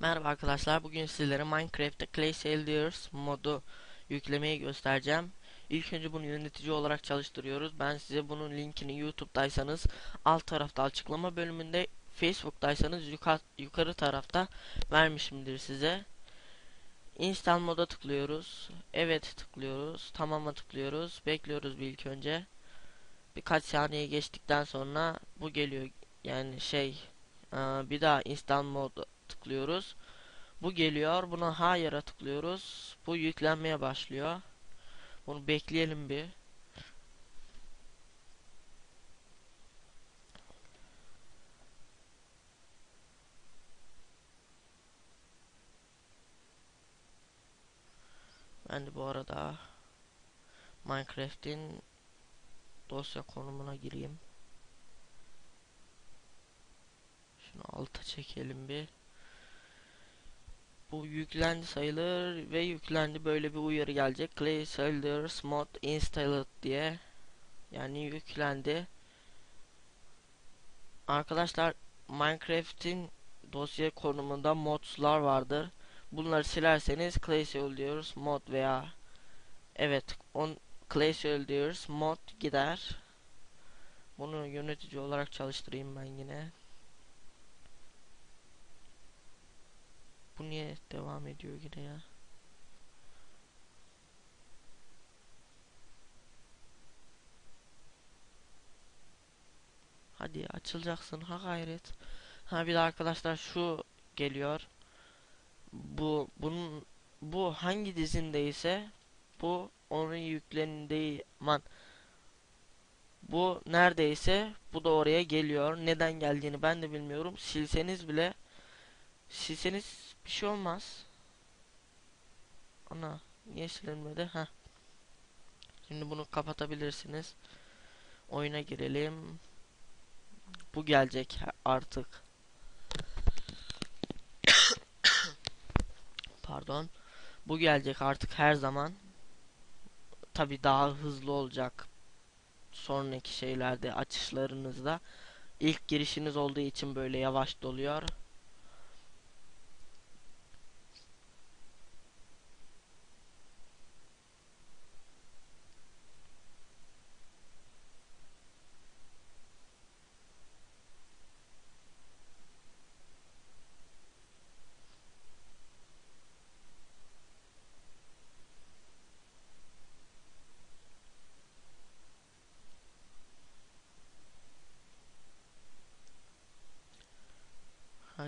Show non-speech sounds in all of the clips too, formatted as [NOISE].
Merhaba arkadaşlar. Bugün sizlere Minecraft'ta Clay Sailors modu yüklemeyi göstereceğim. İlk önce bunu yönetici olarak çalıştırıyoruz. Ben size bunun linkini YouTube'daysanız alt tarafta açıklama bölümünde, Facebook'taysanız yukarı, yukarı tarafta vermişimdir size. Install moda tıklıyoruz. Evet tıklıyoruz. Tamam'a tıklıyoruz. Bekliyoruz bir ilk önce. Birkaç saniye geçtikten sonra bu geliyor. Yani şey bir daha install modu tıklıyoruz. Bu geliyor. Buna hayır'a tıklıyoruz. Bu yüklenmeye başlıyor. Bunu bekleyelim bir. Ben de bu arada Minecraft'in dosya konumuna gireyim. Şunu alta çekelim bir. Bu yüklendi sayılır ve yüklendi böyle bir uyarı gelecek. Clay Sailors mod installed diye. Yani yüklendi. Arkadaşlar Minecraft'in dosya konumunda modslar vardır. Bunları silerseniz Clay Sailors mod veya evet on Clay Sailors mod gider. Bunu yönetici olarak çalıştırayım ben yine. Bu niye devam ediyor yine ya? Hadi açılacaksın ha gayret. Ha bir de arkadaşlar şu geliyor. Bu bunun bu hangi dizindeyse bu onun yüklendiği man bu neredeyse bu da oraya geliyor. Neden geldiğini ben de bilmiyorum. Silseniz bile silseniz bir şey olmaz. Ana niye silinmedi? Ha. Şimdi bunu kapatabilirsiniz. Oyuna girelim. Bu gelecek artık. [COUGHS] Pardon. Bu gelecek artık her zaman. Tabi daha hızlı olacak. Sonraki şeylerde açışlarınızda. İlk girişiniz olduğu için böyle yavaş doluyor.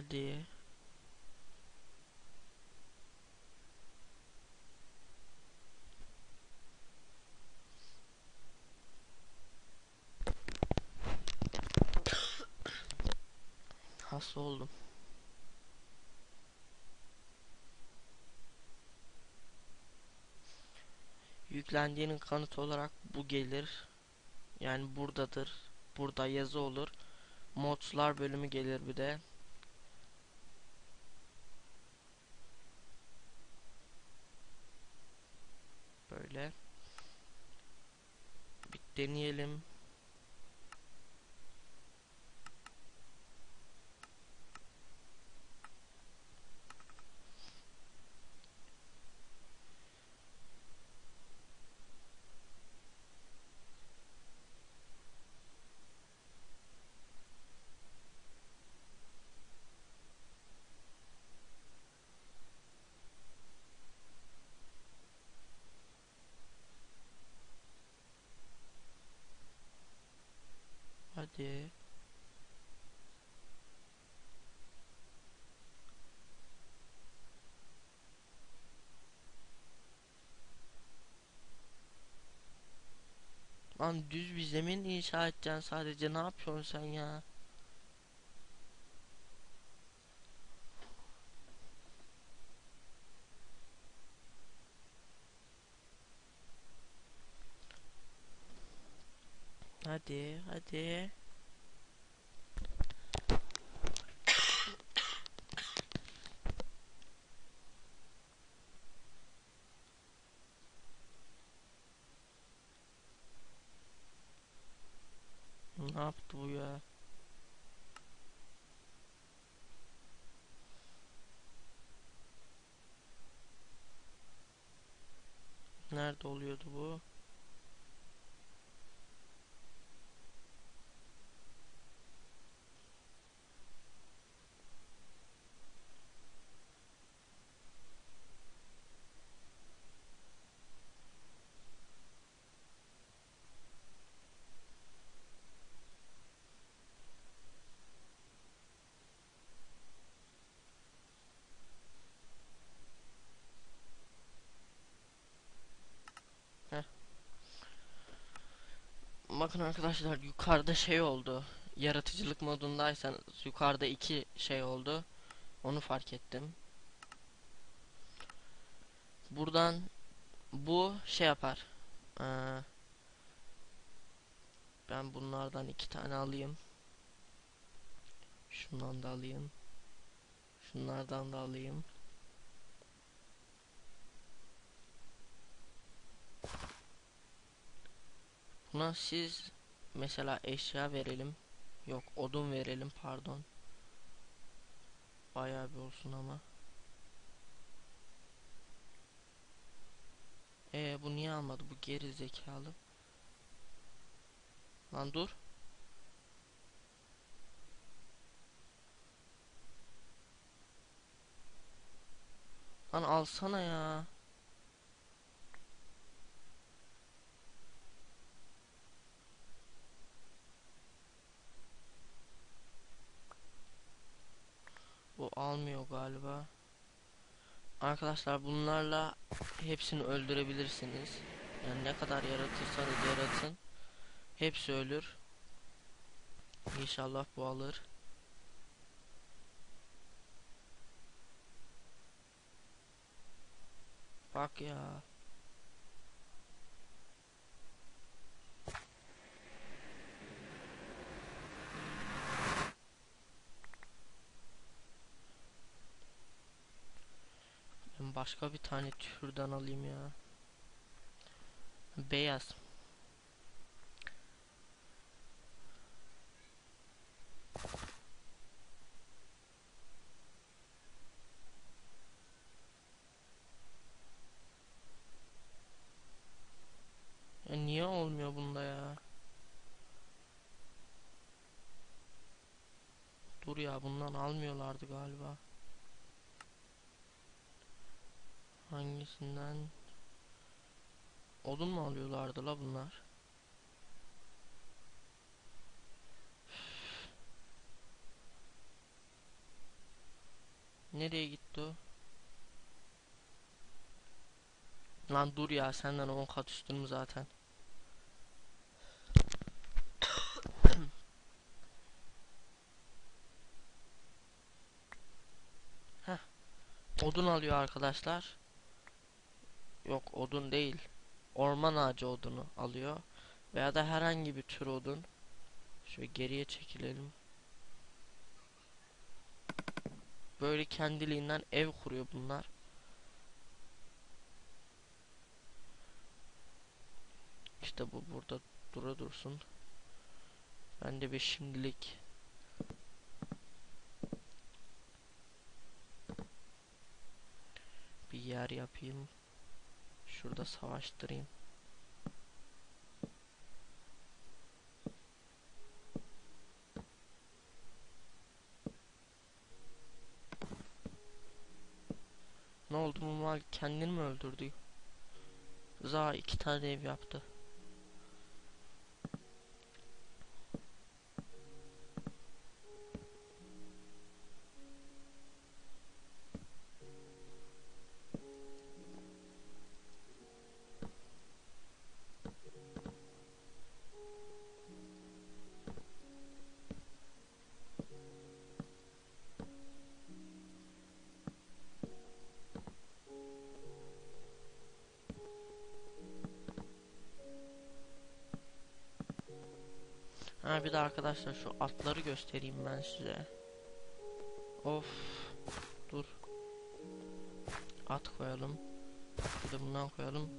Hadi. Hasta oldum. Yüklendiğinin kanıtı olarak bu gelir. Yani buradadır. Burada yazı olur. Modslar bölümü gelir bir de. Böyle. Bir deneyelim. Hadi. Lan düz bir zemin inşa edeceksin sadece ne yapıyorsun sen ya? Hadi, hadi. Ne yaptı bu ya? Nerede oluyordu bu? Bakın arkadaşlar yukarıda şey oldu. Yaratıcılık modundaysanız yukarıda iki şey oldu. Onu fark ettim. Buradan bu şey yapar. Ee, ben bunlardan iki tane alayım. Şundan da alayım. Şunlardan da alayım. Buna siz mesela eşya verelim. Yok odun verelim pardon. Bayağı bir olsun ama. Ee bu niye almadı bu geri zekalı. Lan dur. Lan alsana ya. Bu almıyor galiba. Arkadaşlar bunlarla hepsini öldürebilirsiniz. Yani ne kadar yaratırsanız yaratın. Hepsi ölür. İnşallah bu alır. Bak ya. Ben başka bir tane türden alayım ya. Beyaz. Ya niye olmuyor bunda ya? Dur ya bundan almıyorlardı galiba. Hangisinden? Odun mu alıyorlardı la bunlar? Nereye gitti o? Lan dur ya senden 10 kat üstünüm zaten. [COUGHS] Heh. Odun alıyor arkadaşlar. Yok odun değil. Orman ağacı odunu alıyor. Veya da herhangi bir tür odun. Şöyle geriye çekilelim. Böyle kendiliğinden ev kuruyor bunlar. İşte bu burada dura dursun. Ben de bir şimdilik bir yer yapayım. Şurada savaştırayım. Ne oldu bu mal kendini mi öldürdü? Za iki tane ev yaptı. Ha bir de arkadaşlar şu atları göstereyim ben size. Of. Dur. At koyalım. Bir de bundan koyalım.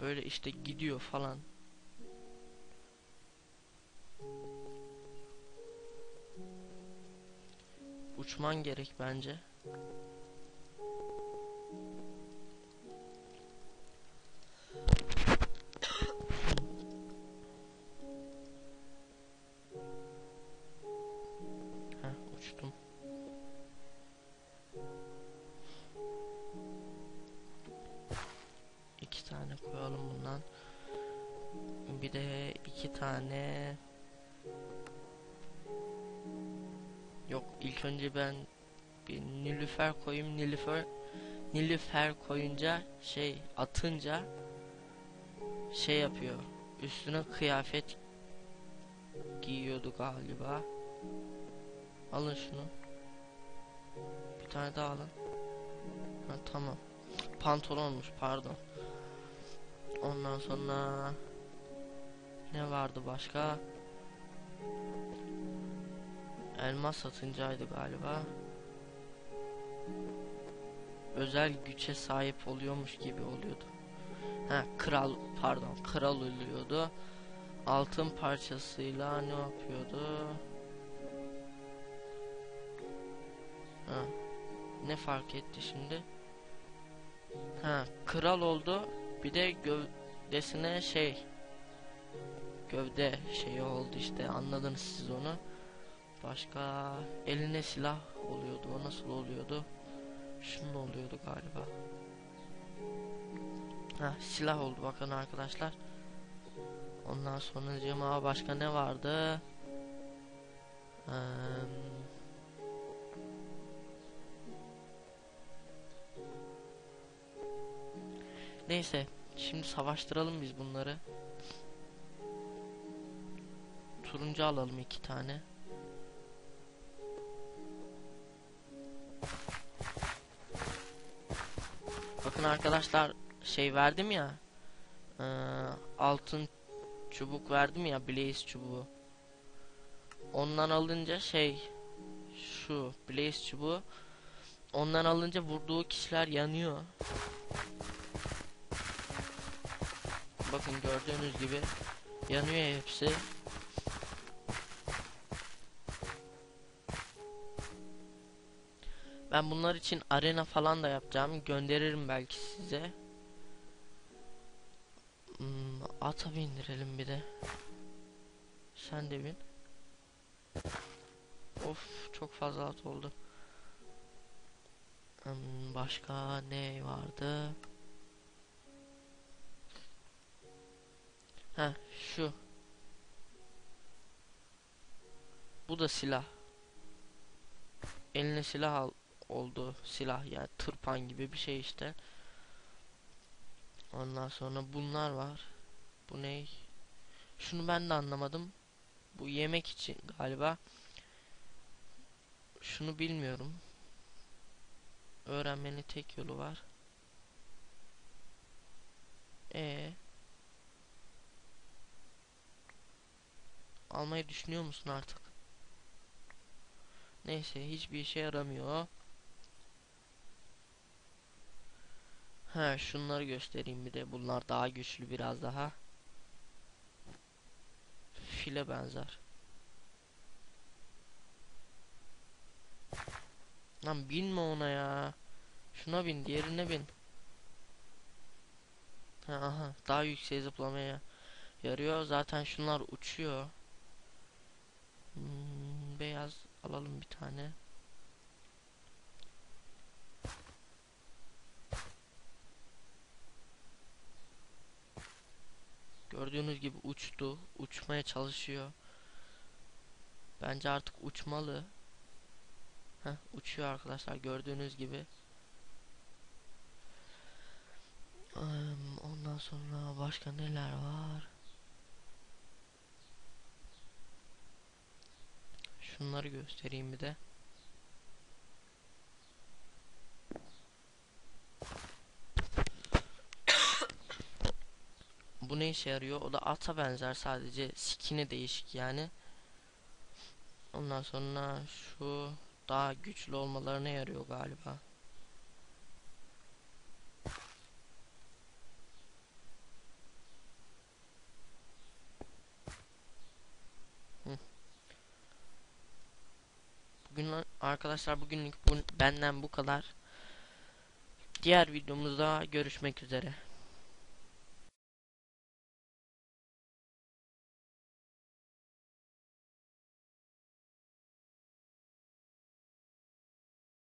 Böyle işte gidiyor falan. Uçman gerek bence. Koyalım bundan. Bir de iki tane. Yok ilk önce ben bir nilüfer koyayım. Nilüfer nilüfer koyunca şey atınca şey yapıyor. Üstüne kıyafet giyiyordu galiba. Alın şunu. Bir tane daha alın. Ha, tamam. Pantolonmuş pardon ondan sonra ne vardı başka? Elmas satıncaydı galiba. Özel güce sahip oluyormuş gibi oluyordu. Ha kral pardon kral oluyordu altın parçasıyla ne yapıyordu? Ha ne fark etti şimdi? Ha kral oldu bir de gövdesine şey gövde şeyi oldu işte anladınız siz onu. Başka eline silah oluyordu o nasıl oluyordu? Şunun oluyordu galiba. Ha silah oldu bakın arkadaşlar. Ondan sonra cema başka ne vardı? Ee, neyse şimdi savaştıralım biz bunları. Turuncu alalım iki tane. Bakın arkadaşlar şey verdim ya ee, altın çubuk verdim ya blaze çubuğu. Ondan alınca şey şu blaze çubuğu. Ondan alınca vurduğu kişiler yanıyor bakın gördüğünüz gibi yanıyor hepsi ben bunlar için arena falan da yapacağım gönderirim belki size Hmm, ata bindirelim bir de. Sen de bin. Of çok fazla at oldu. Hmm, başka ne vardı? Ha şu. Bu da silah. Eline silah al oldu. Silah yani tırpan gibi bir şey işte. Ondan sonra bunlar var. Bu ne? Şunu ben de anlamadım. Bu yemek için galiba. Şunu bilmiyorum. Öğrenmenin tek yolu var. E Almayı düşünüyor musun artık? Neyse hiçbir işe yaramıyor. Ha şunları göstereyim bir de bunlar daha güçlü biraz daha. File benzer. Lan binme ona ya. Şuna bin diğerine bin. Ha, aha daha yüksek zıplamaya yarıyor. Zaten şunlar uçuyor. Hmm, beyaz alalım bir tane. Gördüğünüz gibi uçtu. Uçmaya çalışıyor. Bence artık uçmalı. Heh, uçuyor arkadaşlar gördüğünüz gibi. Ondan sonra başka neler var? Şunları göstereyim bir de. [COUGHS] Bu ne işe yarıyor? O da ata benzer sadece skin'i değişik yani. Ondan sonra şu daha güçlü olmalarına yarıyor galiba. Bugün arkadaşlar bugünlük bu, benden bu kadar. Diğer videomuzda görüşmek üzere.